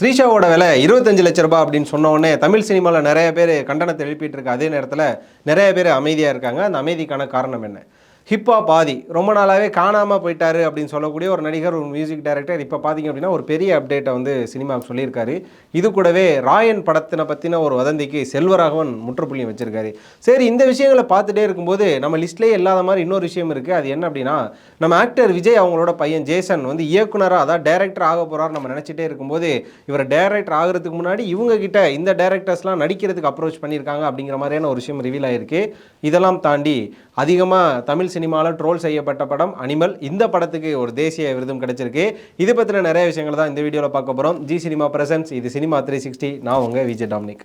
த்ரீஷாவோட விலை இருபத்தஞ்சு லட்ச ரூபாய் அப்படின்னு சொன்ன உடனே தமிழ் சினிமாவில் நிறைய பேர் கண்டனத்தை எழுப்பிட்டு இருக்க அதே நேரத்தில் நிறைய பேர் அமைதியாக இருக்காங்க. அந்த அமைதிக்கான காரணம் என்ன? ஹிப்ஹாப் பாதி ரொம்ப நாளாகவே காணாமல் போயிட்டார் அப்படின்னு சொல்லக்கூடிய ஒரு நடிகர் ஒரு மியூசிக் டைரக்டர் இப்போ பார்த்தீங்க அப்படின்னா ஒரு பெரிய அப்டேட்டை வந்து சினிமாவுக்கு சொல்லியிருக்காரு. இது கூடவே ராயன் படத்தினை பற்றின ஒரு வதந்திக்கு செல்வராகவன் முற்றுப்புள்ளி வச்சிருக்காரு. சரி இந்த விஷயங்களை பார்த்துட்டே இருக்கும்போது நம்ம லிஸ்ட்லேயே இல்லாத மாதிரி இன்னொரு விஷயம் இருக்குது அது என்ன அப்படின்னா நம்ம ஆக்டர் விஜய் அவங்களோட பையன் ஜேசன் வந்து இயக்குனராக அதாவது டேரக்டர் ஆக போகிறார் நம்ம நினச்சிட்டே இருக்கும்போது இவர் டேரக்டர் ஆகிறதுக்கு முன்னாடி இவங்கக்கிட்ட இந்த டேரக்டர்ஸ்லாம் நடிக்கிறதுக்கு அப்ரோச் பண்ணியிருக்காங்க அப்படிங்கிற மாதிரியான ஒரு விஷயம் ரிவீல் ஆயிருக்கு. இதெல்லாம் தாண்டி அதிகமாக தமிழ் சினிமாவில் ட்ரோல் செய்யப்பட்ட படம் அனிமல் இந்த படத்துக்கு ஒரு தேசிய விருதும் கிடைச்சிருக்கு. இது பற்றின நிறைய விஷயங்கள் தான் இந்த வீடியோவில் பார்க்க போகிறோம் ஜி சினிமா பிரசன்ஸ் இது சினிமா த்ரீ சிக்ஸ்டி நான் உங்கள் விஜய் டாமினிக்.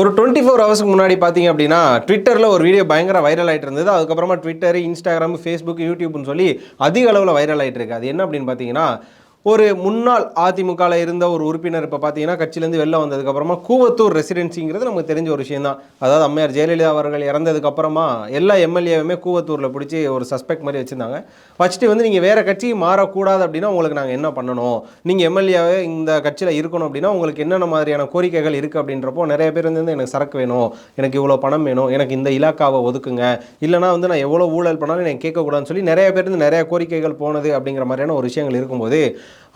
ஒரு டுவெண்ட்டி ஃபோர் ஹவர்ஸ்க்கு முன்னாடி பார்த்தீங்க அப்படின்னா ட்விட்டரில் ஒரு வீடியோ பயங்கர வைரல் ஆகிட்டு இருந்தது. அதுக்கப்புறமா ட்விட்டர் இன்ஸ்டாகிராம் ஃபேஸ்புக் யூடியூப்னு சொல்லி அதிக அளவில் வைரல் ஆகிட்டு இருக்கு. அது என்ன அப்படின்னு பார்த்தீங்கன்னா ஒரு முன்னாள் அதிமுகவில் இருந்த ஒரு உறுப்பினர் இப்போ பார்த்தீங்கன்னா கட்சியிலேருந்து வெளில வந்ததுக்கப்புறமா கூவத்தூர் ரெசிடென்சிங்கிறது நமக்கு தெரிஞ்ச ஒரு விஷயம் தான் அதாவது அம்மையார் ஜெயலலிதா அவர்கள் இறந்ததுக்கப்புறமா எல்லா எம்எல்ஏவுமே கூவத்தூரில் பிடிச்சி ஒரு சஸ்பெக்ட் மாதிரி வச்சுருந்தாங்க. வச்சுட்டு வந்து நீங்கள் வேறு கட்சி மாறக்கூடாது அப்படின்னா உங்களுக்கு நாங்கள் என்ன பண்ணணும்? நீங்கள் எம்எல்ஏவே இந்த கட்சியில் இருக்கணும் அப்படின்னா உங்களுக்கு என்னென்ன மாதிரியான கோரிக்கைகள் இருக்குது அப்படின்றப்போ நிறைய பேர் வந்து எனக்கு சரக்கு வேணும் எனக்கு இவ்வளோ பணம் வேணும் எனக்கு இந்த இலாக்காவை ஒதுக்குங்க. இல்லைனா வந்து நான் எவ்வளோ ஊழல் பண்ணாலும் எனக்கு கேட்கக்கூடாதுன்னு சொல்லி நிறைய பேர் வந்து நிறைய கோரிக்கைகள் போனது அப்படிங்கிற மாதிரியான ஒரு விஷயங்கள் இருக்கும்போது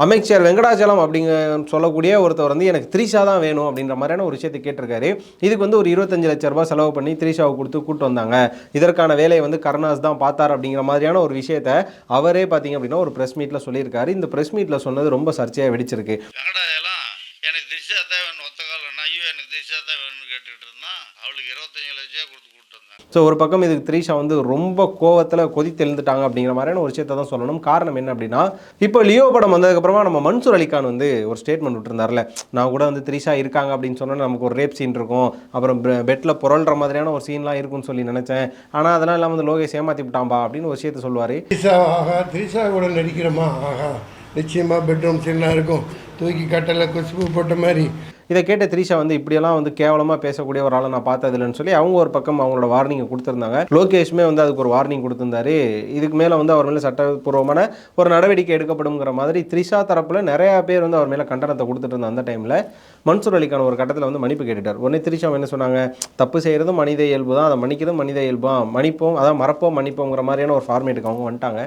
அமைச்சர் வெங்கடாச்சலம் அப்படிங்க சொல்லக்கூடிய ஒருத்தர் வந்து எனக்கு த்ரீஷா தான் வேணும் அப்படின்ற மாதிரியான ஒரு விஷயத்தை கேட்டிருக்காரு. இதுக்கு வந்து ஒரு இருபத்தஞ்சு லட்ச ரூபாய் செலவு பண்ணி த்ரீஷாவை கொடுத்து கூட்டு வந்தாங்க. இதற்கான வேலையை வந்து கருணாஸ் தான் பார்த்தார் அப்படிங்கிற மாதிரியான ஒரு விஷயத்த அவரே பார்த்தீங்க அப்படின்னா ஒரு ப்ரெஸ் மீட்டில் சொல்லியிருக்காரு. இந்த ப்ரெஸ் மீட்டில் சொன்னது ரொம்ப சர்ச்சையாக வெடிச்சிருக்கு வெங்கடாயெல்லாம் எனக்கு திரிஷா தான் வேணும் ஒத்த காலம் ஐயோ எனக்கு திரிஷா தான் வேணும்னு கேட்டுக்கிட்டு இருந்தான் அவளுக்கு இருபத்தஞ்சு லட்சம் கொடுத்து கூப்பிட்டு வந்தேன் ஸோ ஒரு பக்கம் இதுக்கு த்ரீஷா வந்து ரொம்ப கோவத்தில் கொதித்து எழுந்துட்டாங்க அப்படிங்கிற மாதிரியான ஒரு விஷயத்தை தான் சொல்லணும். காரணம் என்ன அப்படின்னா இப்போ லியோ படம் வந்ததுக்கப்புறமா நம்ம மன்சூர் அலிகான் வந்து ஒரு ஸ்டேட்மெண்ட் விட்டுருந்தார்ல நான் கூட வந்து த்ரீஷா இருக்காங்க அப்படின்னு சொன்னால் நமக்கு ஒரு ரேப் சீன் இருக்கும். அப்புறம் பெட்டில் புரள்ற மாதிரியான ஒரு சீன்லாம் இருக்கும்னு சொல்லி நினச்சேன். ஆனால் அதெல்லாம் இல்லாமல் வந்து லோகேஷ் ஏமாற்றி விட்டாம்பா அப்படின்னு ஒரு விஷயத்தை சொல்லுவார். த்ரீஷா ஆஹா திரிஷா கூட நடிக்கிறோமா? ஆஹா. நிச்சயமாக பெட்ரூம் சின்ன இருக்கும். தூக்கி கட்டலை குஷ்பு போட்ட மாதிரி. இதை கேட்ட த்ரீஷா வந்து இப்படியெல்லாம் வந்து கேவலமாக பேசக்கூடிய ஒரு ஆளை நான் பார்த்தது இல்லைன்னு சொல்லி அவங்க ஒரு பக்கம் அவங்களோட வார்னிங்கை கொடுத்துருந்தாங்க. லோகேஷுமே வந்து அதுக்கு ஒரு வார்னிங் கொடுத்துருந்தாரு. இதுக்கு மேலே வந்து அவர் மேலே சட்டப்பூர்வமான ஒரு நடவடிக்கை எடுக்கப்படுங்கிற மாதிரி த்ரிஷா தரப்பில் நிறையா பேர் வந்து அவர் மேலே கண்டனத்தை கொடுத்துட்டு இருந்த அந்த டைமில் மன்சூர் அலிக்கான ஒரு கட்டத்தில் வந்து மன்னிப்பு கேட்டுட்டார். உடனே த்ரிஷா என்ன சொன்னாங்க? தப்பு செய்கிறதும் மனித இயல்பு தான். அதை மன்னிக்கிறதும் மனித இயல்பு தான். மன்னிப்போம் அதான் மறப்போம் மன்னிப்போங்கிற மாதிரியான ஒரு ஃபார்மேட்டுக்கு அவங்க வந்துட்டாங்க.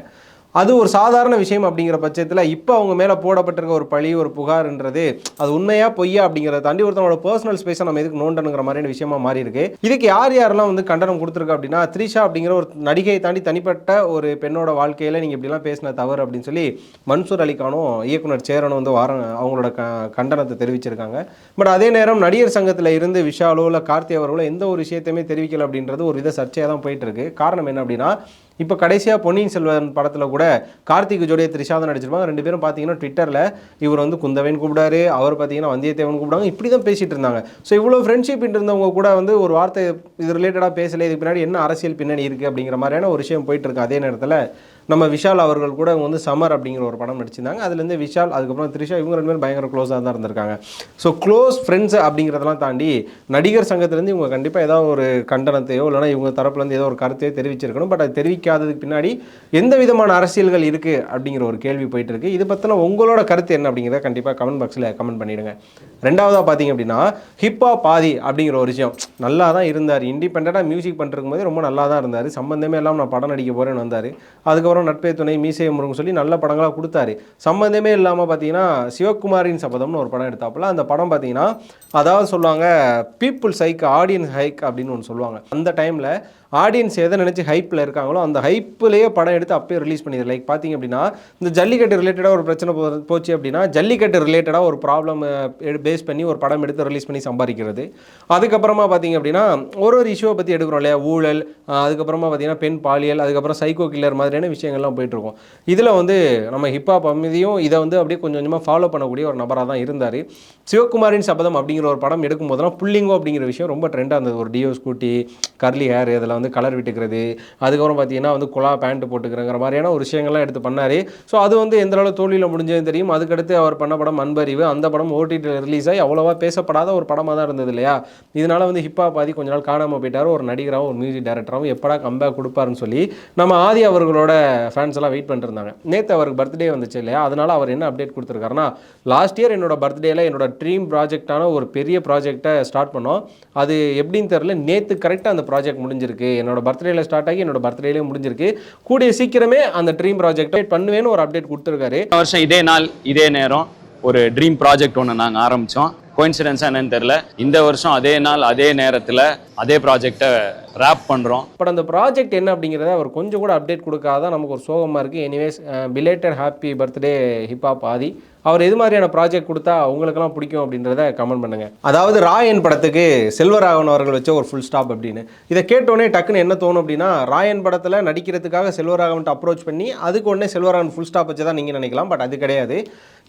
அது ஒரு சாதாரண விஷயம் அப்படிங்கிற பட்சத்தில் இப்போ அவங்க மேலே போடப்பட்டிருக்க ஒரு பழி ஒரு புகார்ன்றது அது உண்மையா பொய்யா அப்படிங்கிறத தாண்டி ஒருத்தனோட பர்சனல் ஸ்பேஸை நம்ம எதுக்கு நோண்டணுங்கிற மாதிரியான விஷயமா மாறி இருக்கு இதுக்கு யார் யாரெல்லாம் வந்து கண்டனம் கொடுத்துருக்கு அப்படின்னா த்ரிஷா அப்படிங்கிற ஒரு நடிகையை தாண்டி தனிப்பட்ட ஒரு பெண்ணோட வாழ்க்கையில் நீங்கள் இப்படிலாம் பேசின தவறு அப்படின்னு சொல்லி மன்சூர் அலிகானும் இயக்குனர் சேரனும் வந்து வார அவங்களோட க கண்டனத்தை தெரிவிச்சிருக்காங்க. பட் அதே நேரம் நடிகர் சங்கத்தில் இருந்து விஷாலோ இல்லை கார்த்தி அவர்களோ எந்த ஒரு விஷயத்தையுமே தெரிவிக்கல அப்படின்றது ஒரு வித சர்ச்சையாக தான் போயிட்டு இருக்கு. காரணம் என்ன அப்படின்னா இப்போ கடைசியாக பொன்னியின் செல்வன் படத்தில் கூட கார்த்திக் ஜோடியை த்ரிஷா தான் நடிச்சிருப்பாங்க. ரெண்டு பேரும் பார்த்தீங்கன்னா ட்விட்டரில் இவர் வந்து குந்தவன் கூப்பிடாரு அவர் பார்த்தீங்கன்னா வந்தியத்தேவன் கூப்பிடாங்க இப்படி தான் பேசிகிட்டு இருந்தாங்க ஸோ இவ்வளோ ஃப்ரெண்ட்ஷிப் இருந்தவங்க கூட வந்து ஒரு வார்த்தை இது ரிலேட்டடாக பேசலை இதுக்கு பின்னாடி என்ன அரசியல் பின்னணி இருக்குது அப்படிங்கிற மாதிரியான ஒரு விஷயம் போயிட்டு இருக்கு அதே நேரத்தில். நம்ம விஷால் அவர்கள் கூட இவங்க வந்து சமர் அப்படிங்கிற ஒரு படம் நடிச்சிருந்தாங்க. அதுலேருந்து விஷால் அதுக்கப்புறம் த்ரிஷா இவங்க ரெண்டு பேரும் பயங்கர க்ளோஸாக தான் இருந்திருக்காங்க. ஸோ க்ளோஸ் ஃப்ரெண்ட்ஸ் அப்படிங்கிறதெல்லாம் தாண்டி நடிகர் சங்கத்திலேருந்து இவங்க கண்டிப்பாக ஏதாவது ஒரு கண்டனத்தையோ இல்லைனா இவங்க தரப்புலேருந்து ஏதோ ஒரு கருத்தையோ தெரிவிச்சிருக்கணும். பட் அது தெரிவிக்காததுக்கு பின்னாடி எந்த விதமான அரசியல்கள் இருக்குது அப்படிங்கிற ஒரு கேள்வி போயிட்டு இருக்கு இது பற்றின உங்களோட கருத்து என்ன அப்படிங்கிறத கண்டிப்பாக கமெண்ட் பாக்ஸில் கமெண்ட் பண்ணிடுங்க. ரெண்டாவதாக பார்த்தீங்க அப்படின்னா ஹிப்ஹாப் பாதி அப்படிங்கிற ஒரு விஷயம். நல்லா தான் இருந்தார் இண்டிபெண்ட்டாக மியூசிக் பண்ணிருக்கும் போது ரொம்ப நல்லா தான் இருந்தார். சம்பந்தமே இல்லாமல் நான் படம் நடிக்க போகிறேன்னு வந்தார். அதுக்கப்புறம் நட்பே துணை மீசை முருகன் சொல்லி நல்ல படங்களாக கொடுத்தாரு. சம்மந்தமே இல்லாமல் பார்த்தீங்கன்னா சிவகுமாரின் சபதம்னு ஒரு படம் எடுத்தாப்புல அந்த படம் பார்த்தீங்கன்னா அதாவது சொல்லுவாங்க பீப்புள் ஹைக் ஆடியன்ஸ் ஹைக் அப்படின்னு ஒன்று சொல்லுவாங்க. அந்த டைமில் ஆடியன்ஸ் எதை நினச்சி ஹைப்பில் இருக்காங்களோ அந்த ஹைப்பிலேயே படம் எடுத்து அப்பயே ரிலீஸ் பண்ணிடுது லைக் பார்த்தீங்க அப்படின்னா இந்த ஜல்லிக்கட்டு ரிலேட்டடாக ஒரு பிரச்சனை போ போச்சு அப்படின்னா ஜல்லிக்கட்டு ரிலேட்டடாக ஒரு ப்ராப்ளம் பேஸ் பண்ணி ஒரு படம் எடுத்து ரிலீஸ் பண்ணி சம்பாதிக்கிறது. அதுக்கப்புறமா பார்த்தீங்க அப்படின்னா ஒரு ஒரு இஷ்யூவை பற்றி எடுக்கிறோம் இல்லையா? ஊழல் அதுக்கப்புறமா பார்த்தீங்கன்னா பெண் பாலியல் அதுக்கப்புறம் சைக்கோ கில்லர் மாதிரியான விஷயம் விஷயங்கள்லாம் போயிட்டுருக்கும். இதில் வந்து நம்ம ஹிப்ஹாப் அமைதியும் இதை வந்து அப்படியே கொஞ்சம் கொஞ்சமாக ஃபாலோ பண்ணக்கூடிய ஒரு நபராக தான் இருந்தார். சிவகுமாரின் சபதம் அப்படிங்கிற ஒரு படம் எடுக்கும் போதெல்லாம் புள்ளிங்கோ அப்படிங்கிற விஷயம் ரொம்ப ட்ரெண்டாக இருந்தது. ஒரு டியோ ஸ்கூட்டி கர்லி ஹேர் இதெல்லாம் வந்து கலர் விட்டுக்கிறது அதுக்கப்புறம் பார்த்தீங்கன்னா வந்து குழா பேண்ட் போட்டுக்கிறங்கிற மாதிரியான ஒரு விஷயங்கள்லாம் எடுத்து பண்ணார். ஸோ அது வந்து எந்த அளவு தோல்வியில் முடிஞ்சதுன்னு தெரியும். அதுக்கடுத்து அவர் பண்ண படம் அன்பறிவு. அந்த படம் ஓடிடியில் ரிலீஸ் ஆகி அவ்வளோவா பேசப்படாத ஒரு படமாக தான் இருந்தது இல்லையா? இதனால் வந்து ஹிப்ஹாப் பாதி கொஞ்ச நாள் காணாமல் போயிட்டார். ஒரு நடிகராகவும் ஒரு மியூசிக் டைரக்டராகவும் எப்படா கம்பேக் கொடுப்பாருன்னு சொல்லி நம்ம ஆதி அவர்களோட ஃபேன்ஸ் எல்லாம் வெயிட் பண்ணிட்டு இருந்தாங்க. நேற்று அவருக்கு பர்த்டே வந்துச்சு இல்லையா? அதனால் அவர் என்ன அப்டேட் கொடுத்துருக்காருன்னா லாஸ்ட் இயர் என்னோட பர்த்டேல என்னோட ட்ரீம் ப்ராஜெக்டான ஒரு பெரிய ப்ராஜெக்டை ஸ்டார்ட் பண்ணோம். அது எப்படின்னு தெரில நேற்று கரெக்டாக அந்த ப்ராஜெக்ட் முடிஞ்சிருக்கு. என்னோட பர்த்டேல ஸ்டார்ட் ஆகி என்னோட பர்த்டேலேயே முடிஞ்சிருக்கு. கூடிய சீக்கிரமே அந்த ட்ரீம் ப்ராஜெக்டை பண்ணுவேன்னு ஒரு அப்டேட் கொடுத்துருக்காரு. வருஷம் இதே நாள் இதே நேரம் ஒரு ட்ரீம் ப்ராஜெக்ட் ஒன்று நாங்கள் ஆரம்பித்தோம் கோயின்சிடென்ஸாக என்னன்னு தெரில இந்த வருஷம் அதே நாள் அதே நேரத்தில் அதே ப்ராஜெக்டை ரேப் பண்ணுறோம் பட் அந்த ப்ராஜெக்ட் என்ன அப்படிங்கிறத அவர் கொஞ்சம் கூட அப்டேட் கொடுக்காதான் நமக்கு ஒரு சோகமாக இருக்குது anyways belated happy birthday hip hop Adhi. அவர் எது மாதிரியான ப்ராஜெக்ட் கொடுத்தா உங்களுக்கெல்லாம் பிடிக்கும் அப்படின்றத கமெண்ட் பண்ணுங்க. அதாவது ராயன் படத்துக்கு செல்வராகவன் அவர்கள் வச்ச ஒரு ஃபுல் ஸ்டாப் அப்படின்னு. இதை கேட்டோடனே டக்குன்னு என்ன தோணும் அப்படின்னா ராயன் படத்தில் நடிக்கிறதுக்காக செல்வராகவன்ட்டு அப்ரோச் பண்ணி அதுக்கு உடனே செல்வராகவன் ஃபுல் ஸ்டாப் வச்சு தான் நீங்கள் நினைக்கலாம் பட் அது கிடையாது.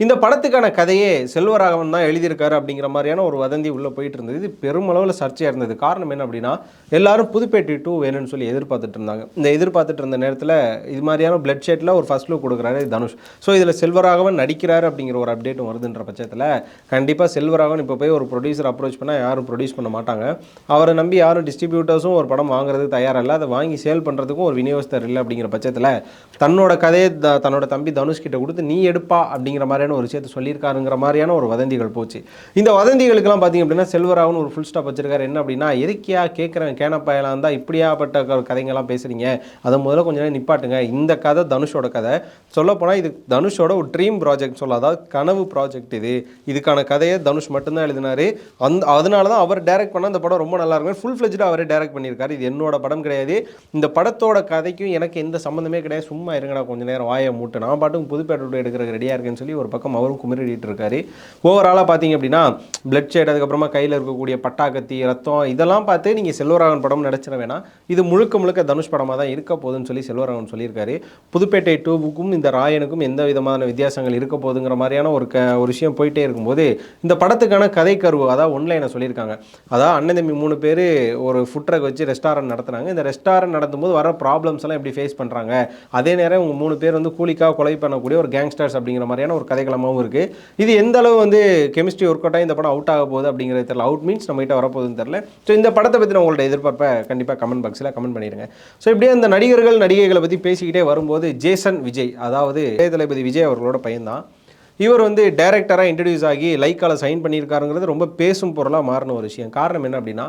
இந்த படத்துக்கான கதையே செல்வராகவன் தான் எழுதியிருக்காரு அப்படிங்கிற மாதிரியான ஒரு வதந்தி உள்ளே போயிட்டு இருந்தது. இது பெருமளவில் சர்ச்சையாக இருந்தது. காரணம் என்ன அப்படின்னா எல்லாரும் புதுப்பேட்டை டூ வேணும்னு சொல்லி எதிர்பார்த்துட்டு இருந்தாங்க. இந்த எதிர்பார்த்துட்டு இருந்த நேரத்தில் இது மாதிரியான பிளட் ஷேட்டில் ஒரு ஃபர்ஸ்ட் லுக் கொடுக்குறாரு தனுஷ். ஸோ இதில் செல்வராகவன் நடிக்கிறாரு அப்படிங்கிற ஒரு அப்டேட்டும் வருதுன்ற பட்சத்தில் கண்டிப்பாக செல்வராகவன் இப்போ போய் ஒரு ப்ரொடியூசர் அப்ரோச் பண்ணால் யாரும் ப்ரொடியூஸ் பண்ண மாட்டாங்க. அவரை நம்பி யாரும் டிஸ்ட்ரிபியூட்டர்ஸும் ஒரு படம் வாங்குறதுக்கு தயாரில்லை. அதை வாங்கி சேல் பண்ணுறதுக்கும் ஒரு விநியோகஸ்தர் இல்லை அப்படிங்கிற பட்சத்தில் தன்னோட கதையை த- தன்னோட தம்பி தனுஷ் கிட்ட கொடுத்து நீ எடுப்பா அப்படிங்கிற மாதிரியான ஒரு விஷயத்தை சொல்லியிருக்காருங்கிற மாதிரியான ஒரு வதந்திகள் போச்சு. இந்த வதந்திகளுக்கெல்லாம் பார்த்தீங்க அப்படின்னா செல்வராகவன் ஒரு ஃபுல் ஸ்டாப் வச்சிருக்காரு. என்ன அப்படின்னா எதுக்கு எதுக்கியா கேட்குறேன் கேனப்பாயெல்லாம் இருந்தால் இப்படியாப்பட்ட க- கதைங்கெல்லாம் பேசுகிறீங்க அதை முதல்ல கொஞ்ச நேரம் நிப்பாட்டுங்க. இந்த கதை தனுஷோட கதை. சொல்லப்போனால் இது தனுஷோட ஒரு ட்ரீம் ப்ராஜெக்ட் சொல்ல அதாவது கனவு ப்ராஜெக்ட் இது. இதுக்கான கதையை தனுஷ் மட்டும்தான் எழுதினார். அந்த அதனால தான் அவர் டைரக்ட் பண்ண அந்த படம் ரொம்ப நல்லா இருக்கும். ஃபுல் ஃப்ளெஜ்டாக அவரே டைரக்ட் பண்ணியிருக்காரு. இது என்னோட படம் கிடையாது. இந்த படத்தோட கதைக்கும் எனக்கு எந்த சம்மந்தமே கிடையாது. சும்மா இருங்கடா கொஞ்சம் நேரம் வாயை மூட்டு. நான் பாட்டும் புதுப்பேட்டை எடுக்கிறதுக்கு ரெடியாக இருக்குன்னு சொல்லி ஒரு பக்கம் அவரும் குமிரிட்டு இருக்காரு ஓவராலாக பார்த்தீங்க அப்படின்னா பிளட் ஷேட் அதுக்கப்புறமா கையில் இருக்கக்கூடிய பட்டாக்கத்தி ரத்தம் இதெல்லாம் பார்த்து நீங்கள் செல்வராகவன் படம் நடிச்சிட வேணாம். இது முழுக்க முழுக்க தனுஷ் படமாக தான் இருக்க போகுதுன்னு சொல்லி செல்வராகவன் சொல்லியிருக்காரு. புதுப்பேட்டை டூவுக்கும் இந்த ராயனுக்கும் எந்த விதமான வித்தியாசங்கள் இருக்க போகுதுங்கிற மாதிரியான ஒரு க ஒரு விஷயம் போயிட்டே இருக்கும்போது இந்த படத்துக்கான கதை கருவு அதான் ஒன்லைனை சொல்லியிருக்காங்க. அதாவது அண்ணன் தம்பி மூணு பேர் ஒரு ஃபுட் ட்ரக் வச்சு ரெஸ்டாரண்ட் நடத்துனாங்க. இந்த ரெஸ்டாரண்ட் நடத்தும்போது வர ப்ராப்ளம்ஸ் எல்லாம் எப்படி ஃபேஸ் பண்ணுறாங்க அதே நேரம் உங்கள் மூணு பேர் வந்து கூலிக்காக கொலை பண்ணக்கூடிய ஒரு கேங்ஸ்டர்ஸ் அப்படிங்கிற மாதிரியான ஒரு கதைக்களமாகவும் இருக்குது இது எந்த அளவு வந்து கெமிஸ்ட்ரி ஒர்க் அவுட்டாக இந்த படம் அவுட் ஆக போகுது அப்படிங்கிறது தெரியல. அவுட் மீன்ஸ் நம்மகிட்ட வரப்போகுதுன்னு தெரியல. ஸோ இந்த படத்தை பற்றின உங்களோட எதிர்பார்ப்பை கண்டிப்பாக கமெண்ட் பாக்ஸில் கமெண்ட் பண்ணிடுங்க. ஸோ இப்படியே அந்த நடிகர்கள் நடிகைகளை பற்றி பேசிக்கிட்டே வரும்போது ஜேசன் விஜய் அதாவது இளைய தளபதி விஜய் அவர்களோட பையன்தான். இவர் வந்து டைரக்டராக இன்ட்ரடியூஸ் ஆகி லைக்கால சைன் பண்ணியிருக்காருங்கிறது ரொம்ப பேசும் பொருளாக மாறின ஒரு விஷயம். காரணம் என்ன அப்படின்னா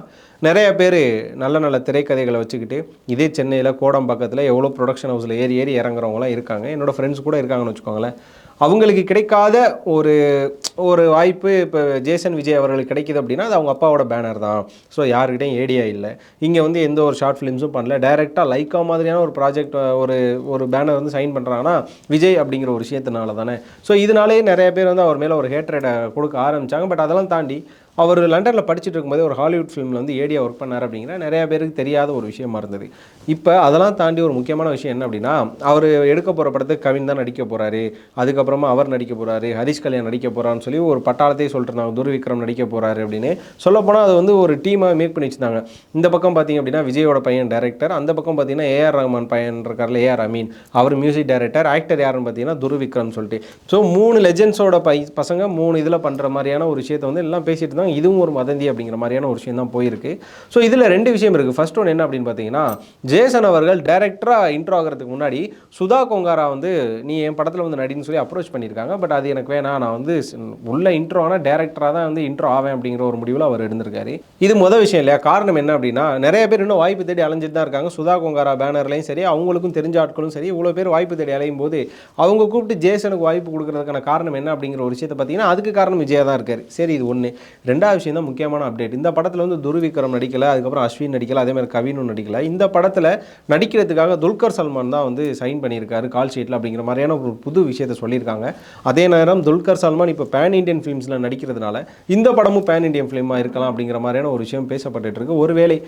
நிறைய பேர் நல்ல நல்ல திரைக்கதைகளை வச்சுக்கிட்டு இதே சென்னையில் கோடம்பாக்கத்தில் எவ்வளோ ப்ரொடக்ஷன் ஹவுஸில் ஏறி ஏறி இறங்குறவங்களாம் இருக்காங்க. என்னோட ஃப்ரெண்ட்ஸ் கூட இருக்காங்கன்னு வச்சுக்கோங்களேன். அவங்களுக்கு கிடைக்காத ஒரு ஒரு வாய்ப்பு இப்போ ஜேசன் விஜய் அவர்களுக்கு கிடைக்குது அப்படின்னா அது அவங்க அப்பாவோட பேனர் தான். ஸோ யாருக்கிட்டையும் ஏடியா இல்லை. இங்கே வந்து எந்த ஒரு ஷார்ட் ஃபிலிம்ஸும் பண்ணல. டைரெக்டாக லைக்கா மாதிரியான ஒரு ப்ராஜெக்ட் ஒரு ஒரு பேனர் வந்து சைன் பண்ணுறாங்கன்னா விஜய் அப்படிங்கிற ஒரு விஷயத்தினால தானே. ஸோ இதனாலேயே நிறைய பேர் வந்து அவர் மேலே ஒரு ஹேட்ரேட்டை கொடுக்க ஆரம்பிச்சாங்க. பட் அதெல்லாம் தாண்டி அவர் லண்டனில் படிச்சுட்டு இருக்கும்போதே ஒரு ஹாலிவுட் ஃபிலிமில் வந்து ஏடியா ஒர்க் பண்ணார் அப்படிங்கிற நிறைய பேருக்கு தெரியாத ஒரு விஷயமா இருந்தது. இப்போ அதெல்லாம் தாண்டி ஒரு முக்கியமான விஷயம் என்ன அப்படின்னா அவர் எடுக்க போகிற படத்துக்கு கவின் தான் நடிக்க போகிறாரு அதுக்கப்புறமா அவர் நடிக்க போகிறாரு ஹரிஷ் கல்யாண் நடிக்க போகிறான்னு சொல்லி ஒரு பட்டாளத்தையே சொல்லிட்டு இருந்தாங்க துர்விக்ரம் நடிக்க போகிறாரு அப்படின்னு. சொல்லப்போனால் அது வந்து ஒரு டீமாக மேக் பண்ணி வச்சிருந்தாங்க. இந்த பக்கம் பார்த்தீங்க அப்படின்னா விஜயோட பையன் டேரக்டர் அந்த பக்கம் பார்த்தீங்கன்னா ஏஆர் ரஹ்மான் பையன் இருக்கார்ல ஏஆர் அமீன். அவர் மியூசிக் டைரக்டர் ஆக்டர் யாருன்னு பார்த்தீங்கன்னா துர்விக்ரம் சொல்லிட்டு. ஸோ மூணு லெஜெண்ட்ஸோட பை பசங்க மூணு இதில் பண்ணுற மாதிரியான ஒரு விஷயத்தை வந்து எல்லாம் பேசிட்டு இருந்தாங்க. இதுவும் ஒரு வதந்தி அப்படிங்கிற மாதிரியான ஒரு விஷயம் தான் போயிருக்கு. ஸோ இதில் ரெண்டு விஷயம் இருக்குது ஃபர்ஸ்ட் ஒன்று என்ன அப்படின்னு பார்த்தீங்கன்னா ஜேசன் அவர்கள் டேரக்டராக இன்ட்ரோ ஆகிறதுக்கு முன்னாடி சுதா கொங்காரா வந்து நீ என் படத்தில் வந்து நடின்னு சொல்லி அப்ரோச் பண்ணியிருக்காங்க. பட் அது எனக்கு வேணாம். நான் வந்து உள்ள இன்ட்ரோ ஆனால் டேரக்டராக தான் வந்து இன்ட்ரோ ஆவேன் அப்படிங்கிற ஒரு முடிவில் அவர் இருந்திருக்காரு. இது முதல் விஷயம் இல்லையா? காரணம் என்ன அப்படின்னா நிறைய பேர் இன்னும் வாய்ப்பு தேடி அலைஞ்சிட்டு தான் இருக்காங்க. சுதா கொங்காரா பேனர்லையும் சரி அவங்களுக்கும் தெரிஞ்ச ஆட்களும் சரி இவ்வளோ பேர் வாய்ப்பு தேடி அலையும் போது அவங்க கூப்பிட்டு ஜேசனுக்கு வாய்ப்பு கொடுக்கறதுக்கான காரணம் என்ன அப்படிங்கிற ஒரு விஷயத்தை பார்த்தீங்கன்னா அதுக்கு காரணம் விஜயா தான் இருக்காரு. சரி இது ஒன்று ரெண்டாவது விஷயம் தான் முக்கியமான அப்டேட் இந்த படத்தில் வந்து துருவிக்ரம் நடிக்கலை அதுக்கப்புறம் அஸ்வின் நடிக்கலை அதே மாதிரி கவினும் நடிக்கலை. இந்த படத்தில் நடிக்கிறதுக்காக துல்கர் சல்மான் தான் வந்து சைன் பண்ணியிருக்காரு கால் ஷீட்டில் அப்படிங்கிற மாதிரியான ஒரு புது விஷயத்தை சொல்லியிருக்காங்க. அதே நேரம் துல்கர் சல்மான் இப்போ பேன் இந்தியன் ஃபிலிம்ஸில் நடிக்கிறதுனால இந்த படமும் பேன் இந்தியன் ஃபிலிமாக இருக்கலாம் அப்படிங்கிற மாதிரியான ஒரு விஷயம் பேசப்பட்டு இருக்கு. ஒருவேளை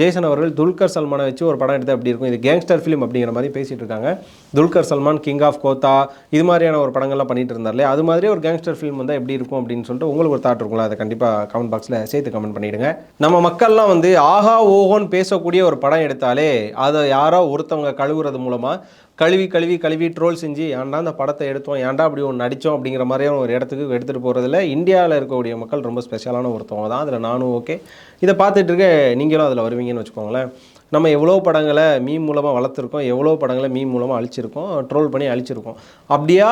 ஜெய்சன் ஜேசன் அவர்கள் துல்கர் சல்மானை வச்சு ஒரு படம் எடுத்து அப்படி இருக்கும்? இது கேங்ஸ்டர் ஃபிலிம் அப்படிங்கிற மாதிரி பேசிகிட்டு இருக்காங்க. துல்கர் சல்மான் கிங் ஆஃப் கோத்தா இது மாதிரியான ஒரு படங்கள்லாம் பண்ணிட்டு இருந்தார்லே. அது மாதிரி ஒரு கேங்ஸ்டர் ஃபிலிம் வந்தால் எப்படி இருக்கும் அப்படின்னு சொல்லிட்டு உங்களுக்கு ஒரு தாட் இருக்கும்ல? அதை கண்டிப்பாக கமெண்ட் பாக்ஸில் சேர்த்து கமெண்ட் பண்ணிவிடுங்க நம்ம மக்கள்லாம் வந்து ஆஹா ஓஹோன்னு பேசக்கூடிய ஒரு படம் எடுத்தாலே அதை யாரோ ஒருத்தவங்க கழுவுறது மூலமாக கழுவி கழுவி கழுவி ட்ரோல் செஞ்சு ஏன்டா அந்த படத்தை எடுத்தோம்? ஏன்டா அப்படி ஒன்று நடித்தோம்? அப்படிங்கிற மாதிரியான ஒரு இடத்துக்கு எடுத்துகிட்டு போகிறதுல இந்தியாவில் இருக்கக்கூடிய மக்கள் ரொம்ப ஸ்பெஷலான ஒருத்தவங்க தான். அதில் நானும் ஓகே இதை பார்த்துட்டு இருக்க நீங்களும் அதில் வருவீங்கன்னு வச்சுக்கோங்களேன். நம்ம எவ்வளோ படங்களை மீம் மூலமாக வளர்த்துருக்கோம் எவ்வளோ படங்களை மீம் மூலமாக அழிச்சிருக்கோம் ட்ரோல் பண்ணி அழிச்சிருக்கோம். அப்படியா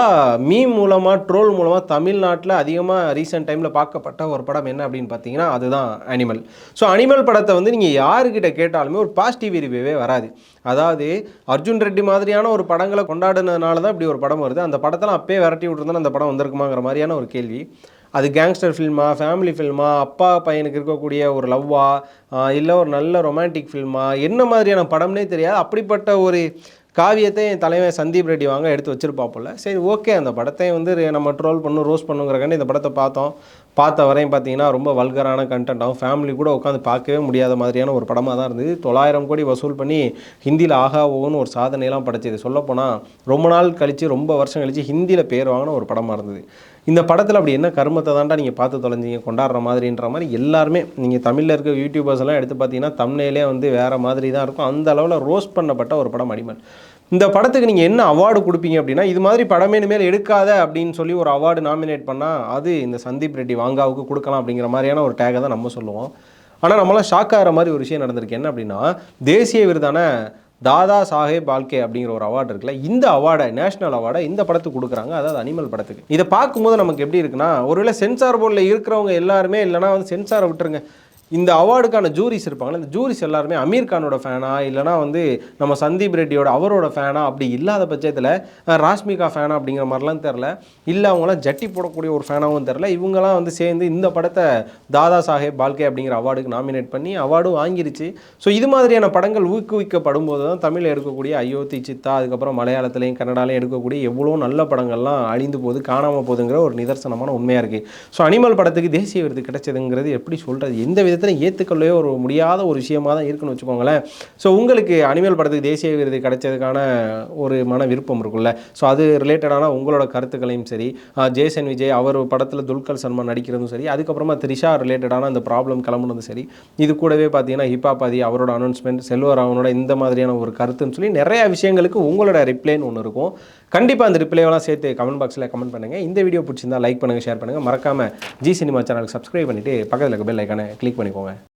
மீம் மூலமாக ட்ரோல் மூலமாக தமிழ்நாட்டில் அதிகமாக ரீசெண்ட் டைமில் பார்க்கப்பட்ட ஒரு படம் என்ன அப்படின்னு பார்த்தீங்கன்னா அதுதான் அனிமல் ஸோ அனிமல் படத்தை வந்து நீங்கள் யாருக்கிட்ட கேட்டாலுமே ஒரு பாசிட்டிவ் ரிவ்யூவே வராது. அதாவது அர்ஜுன் ரெட்டி மாதிரியான ஒரு படங்களை கொண்டாடுனதுனால தான் இப்படி ஒரு படம் வருது. அந்த படத்தெல்லாம் அப்பயே விரட்டி விட்டுருந்தா அந்த படம் வந்திருக்குமாங்கிற மாதிரியான ஒரு கேள்வி. அது கேங்ஸ்டர் ஃபில்மா ஃபேமிலி ஃபில்மா அப்பா பையனுக்கு இருக்கக்கூடிய ஒரு லவ்வா இல்லை ஒரு நல்ல ரொமான்டிக் ஃபில்மா என்ன மாதிரியான படம்னே தெரியாது. அப்படிப்பட்ட ஒரு காவியத்தை என் தலைவன் சந்தீப் ரெட்டி வாங்க எடுத்து வச்சிருப்பாப்புல. சரி ஓகே அந்த படத்தை வந்து நம்ம ட்ரோல் பண்ணும் ரோஸ் பண்ணுங்கிறக்காண்டி இந்த படத்தை பார்த்தோம். பார்த்த வரையும் பார்த்தீங்கன்னா ரொம்ப வல்கரான கண்டென்ட்டாகவும் ஃபேமிலி கூட உட்காந்து பார்க்கவே முடியாத மாதிரியான ஒரு படமாக தான் இருந்தது. தொள்ளாயிரம் கோடி வசூல் பண்ணி ஹிந்தியில் ஆகா ஓன்னு ஒரு சாதனையெல்லாம் படைச்சது. சொல்லப்போனால் ரொம்ப நாள் கழித்து ரொம்ப வருஷம் கழித்து ஹிந்தியில் பேர் வாங்கின ஒரு படமாக இருந்தது. இந்த படத்தில் அப்படி என்ன கருமத்தை தாண்டா நீங்கள் பார்த்து தொலைஞ்சிங்க? கொண்டாடுற மாதிரின்ற மாதிரி எல்லாருமே நீங்கள் தமிழில் இருக்க யூடியூபர்ஸ் எல்லாம் எடுத்து பார்த்தீங்கன்னா தமிழ்லே வந்து வேறு மாதிரி தான் இருக்கும். அந்த அளவில் ரோஸ்ட் பண்ணப்பட்ட ஒரு படம் அடிமல் இந்த படத்துக்கு நீங்கள் என்ன அவார்டு கொடுப்பீங்க அப்படின்னா இது மாதிரி படமே இனிமேல் எடுக்காத அப்படின்னு சொல்லி ஒரு அவார்டு நாமினேட் பண்ணால் அது இந்த சந்தீப் ரெட்டி வாங்காவுக்கு கொடுக்கலாம் அப்படிங்கிற மாதிரியான ஒரு டேகை தான் நம்ம சொல்லுவோம். ஆனால் நம்மளாம் ஷாக் ஆகிற மாதிரி ஒரு விஷயம் நடந்திருக்கு. என்ன அப்படின்னா தேசிய விருதான தாதா சாஹேப் பால்கே அப்படிங்கிற ஒரு அவார்டு இருக்குல்ல இந்த அவார்டை நேஷனல் அவார்டை இந்த படத்துக்கு கொடுக்குறாங்க. அதாவது அனிமல் படத்துக்கு. இதை பார்க்கும்போது நமக்கு எப்படி இருக்குன்னா ஒருவேளை சென்சார் போர்டில் இருக்கிறவங்க எல்லாருமே இல்லைனா வந்து சென்சாரை விட்டுருங்க. இந்த அவார்டுக்கான ஜூரிஸ் இருப்பாங்களே இந்த ஜூரிஸ் எல்லாருமே அமீர் கானோட ஃபேனா இல்லைனா வந்து நம்ம சந்தீப் ரெட்டியோட அவரோட ஃபேனா அப்படி இல்லாத பட்சத்தில் ராஷ்மிகா ஃபேனா அப்படிங்கிற மாதிரிலாம் தெரில இல்லை அவங்களாம் ஜட்டி போடக்கூடிய ஒரு ஃபேனாகவும் தெரில இவங்கெல்லாம் வந்து சேர்ந்து இந்த படத்தை தாதா சாஹேப் பால்கே அப்படிங்கிற அவார்டுக்கு நாமினேட் பண்ணி அவார்டும் வாங்கிருச்சு. ஸோ இது மாதிரியான படங்கள் ஊக்குவிக்கப்படும் போது தான் தமிழில் எடுக்கக்கூடிய அயோத்தி சித்தா அதுக்கப்புறம் மலையாளத்துலையும் கன்னடாலையும் எடுக்கக்கூடிய எவ்வளோ நல்ல படங்கள்லாம் அழிந்து போகுது காணாமல் போகுதுங்கிற ஒரு நிதர்சனமான உண்மையாக இருக்குது ஸோ அனிமல் படத்துக்கு தேசிய விருது கிடைச்சதுங்கிறது எப்படி சொல்கிறது எந்த விதத்தில் ஏற்றுக்கொள்ளவே ஒரு முடியாத ஒரு விஷயமா தான் இருக்குன்னு வச்சுக்கோங்களேன். ஸோ உங்களுக்கு அனிமல் படத்துக்கு தேசிய விருது கிடைச்சதுக்கான ஒரு மன விருப்பம் இருக்குல்ல ஸோ அது ரிலேட்டடான உங்களோட கருத்துக்களையும் சரி ஜேசன் விஜய் அவர் படத்தில் துல்கர் சல்மான் நடிக்கிறதும் சரி அதுக்கப்புறமா த்ரிஷா ரிலேட்டடான அந்த ப்ராப்ளம் கிளம்புனதும் சரி இது கூடவே பார்த்தீங்கன்னா ஹிப்பாபாதி அவரோட அனௌன்ஸ்மெண்ட் செல்வராவனோட இந்த மாதிரியான ஒரு கருத்துன்னு சொல்லி நிறைய விஷயங்களுக்கு உங்களோட ரிப்ளைன்னு ஒன்று இருக்கும். கண்டிப்பாக அந்த ரிப்ளைவெல்லாம் சேர்த்து கமெண்ட் பாக்ஸில் கமெண்ட் பண்ணுங்கள் இந்த வீடியோ பிடிச்சிருந்தா லைக் பண்ணுங்கள் ஷேர் பண்ணுங்கள் மறக்காமல் ஜி சினிமா சேனலுக்கு சப்ஸ்கிரைப் பண்ணிவிட்டு பக்கத்தில் இருக்க பெல் ஐக்கானை கிளிக் 제공을